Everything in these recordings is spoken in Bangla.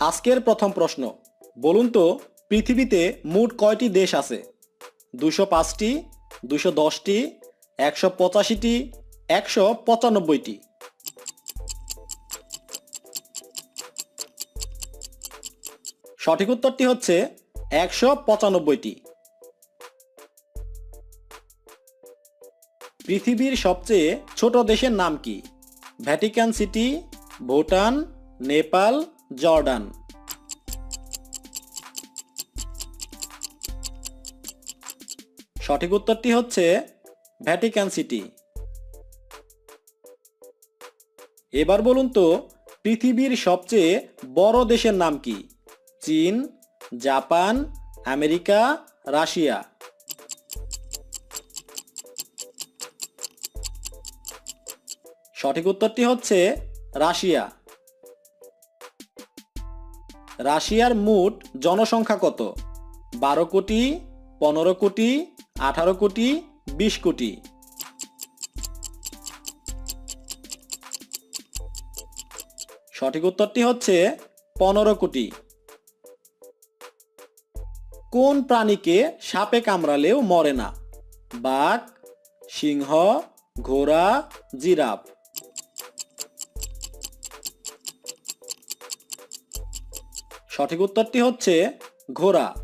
আজকের প্রথম প্রশ্ন। বলুন তো, পৃথিবীতে মোট কয়টি দেশ আছে? দুশো পাঁচটি দুশো দশটি, একশো পঁচাশিটি, একশো পঁচানব্বইটি। সঠিক উত্তরটি হচ্ছে একশো পঁচানব্বইটি। পৃথিবীর সবচেয়ে ছোট দেশের নাম কি? Vatican City, Bhutan, Nepal Jordan. সঠিক উত্তরটি হচ্ছে ভ্যাটিকান সিটি। এবার বলুন তো, পৃথিবীর সবচেয়ে বড় দেশের নাম কি? চীন, জাপান, আমেরিকা, রাশিয়া। সঠিক উত্তরটি হচ্ছে রাশিয়া। রাশিয়ার মোট জনসংখ্যা কত? বারো কোটি, পনেরো কোটি, আঠারো কোটি, বিশ কোটি। সঠিক উত্তরটি হচ্ছে পনেরো কোটি। কোন প্রাণীকে সাপে কামড়ালেও মরে না? বাঘ, সিংহ, ঘোড়া, জিরাফ। সঠিক উত্তরটি হচ্ছে ঘোড়া।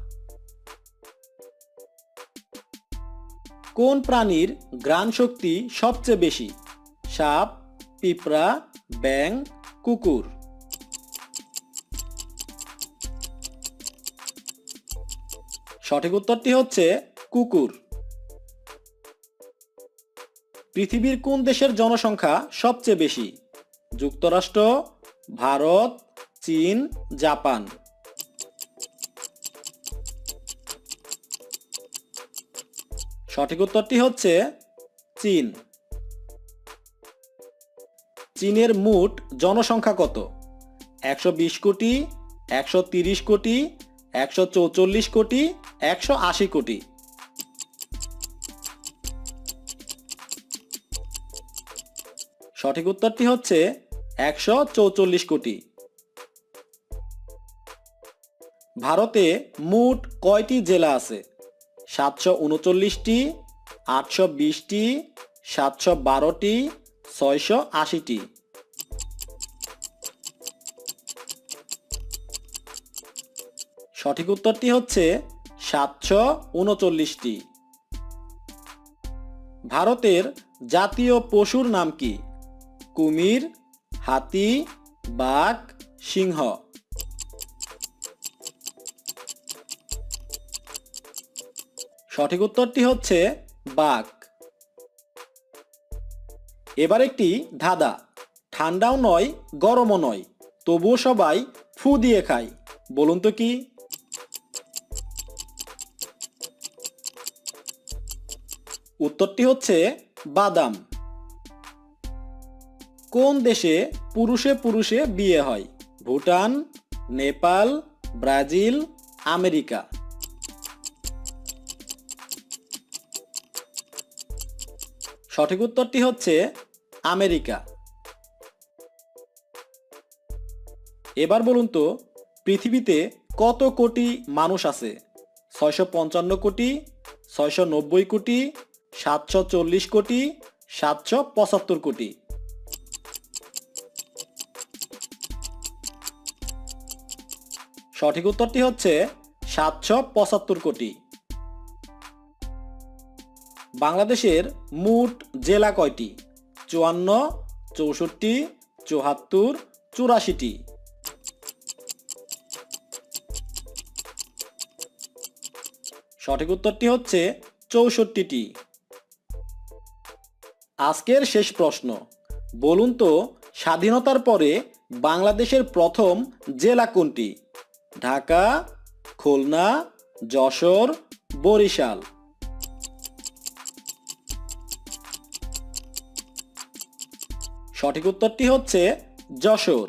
কোন প্রাণীর ঘ্রাণ শক্তি সবচেয়ে বেশি? সাপ, পিঁপড়া ব্যাং কুকুর। সঠিক উত্তরটি হচ্ছে কুকুর। পৃথিবীর কোন দেশের জনসংখ্যা সবচেয়ে বেশি? যুক্তরাষ্ট্র, ভারত, চীন, জাপান। সঠিক উত্তরটি হচ্ছে চীন। চীনের মোট জনসংখ্যা কত? একশো বিশ কোটি, একশো কোটি একশো কোটি, একশো আশি কোটি। সঠিক উত্তরটি হচ্ছে একশো কোটি। ভারতে মোট কয়টি জেলা আছে? সাতশো উনচল্লিশটি, আটশো বিশটি, সাতশো বারোটি, ছয়শো আশিটি। সঠিক উত্তরটি হচ্ছে সাতশো উনচল্লিশটি। ভারতের জাতীয় পশুর নাম কি? কুমির, হাতি, বাঘ, সিংহ। সঠিক উত্তরটি হচ্ছে বাঘ। এবার একটি ধাঁধা। ঠান্ডাও নয়, গরমও নয়, তবুও সবাই ফু দিয়ে খায়। বলুন তো কি? উত্তরটি হচ্ছে বাদাম। কোন দেশে পুরুষে পুরুষে বিয়ে হয়? Bhutan, Nepal, Brazil, America. সঠিক উত্তরটি হচ্ছে আমেরিকা। এবার বলুন তো, পৃথিবীতে কত কোটি মানুষ আছে? ছয়শো পঞ্চান্ন কোটি, ছয়শো নব্বই কোটি, সাতশো চল্লিশ কোটি, সাতশো পঁচাত্তর কোটি। সঠিক উত্তরটি হচ্ছে সাতশো পঁচাত্তর কোটি। বাংলাদেশের মোট জেলা কয়টি? চুয়ান্ন, চৌষট্টি চুহাত্তর চুরাশিটি। সঠিক উত্তরটি হচ্ছে চৌষট্টিটি। আজকের শেষ প্রশ্ন। বলুন তো, স্বাধীনতার পরে বাংলাদেশের প্রথম জেলা কোনটি? ঢাকা, খুলনা, যশোর, বরিশাল। সঠিক উত্তরটি হচ্ছে যশোর।